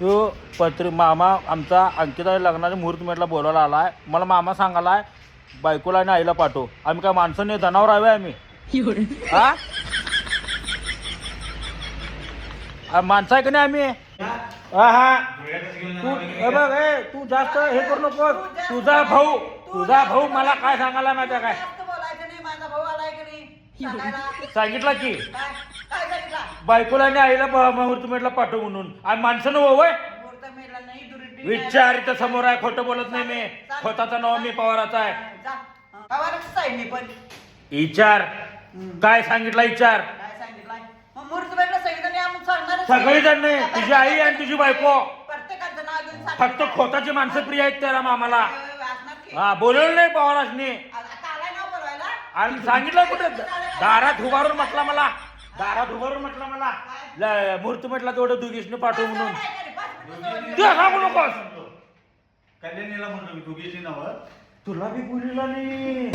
तो पत्री मामा आमचा अंकिता लग्नाच्या मुहूर्त मेटला बोलायला आलाय. मला मामा सांगालाय बायकोला आणि आईला पाठव. आम्ही काय माणसं नाही जनावर आहे आम्ही. हा? आ, माणसं आहे का नाही आम्ही? हा हा. तू हे बघ हे तू जास्त हे करू नको तुझा भाऊ तुझा भाऊ मला काय सांगायला माहिती आहे काय? जास्त बोलायचं नाही माझा भाऊ आलाय की नाही? सांगायला. सांगितलं की. काय? बायकोला आणि आईला ब- मुहूर्त मेटला पाठव म्हणून. आम्ही माणसं नव होय मुहूर्त मेला नाही दुरुटी विचार इथं समोर आहे खोटं बोलत नाही मी. खोताचा नाव मी पवाराचा आहे. पवारच आहे मी पण. विचार. काय सांगितलं विचार? काय सांगितलंय? मग मुहूर्त मेला सांगितलं नाही आम्ही सांगणारच सगळी जण नाही. तुझी आई आणि तुझी बायको. प्रत्येकाचं नाव घेऊन फक्त. खोताची माणसं प्रिय आहेत त्याला मामाला. असणार की. हा बोलवलं नाही पवारासनी आता आलाय बोलवायला? आणि सांगितलं कुठे? दारात उभारून म्हटलं मला. दारात उभारून म्हटलं मला. ल- मुहूर्त म्हटलं तेवढं दुगीसने पाठव म्हणून. ते सांगू नकोस. कल्याणीला म्हणतो मी दोघीची नावं. तुला बी बोललेला नाही.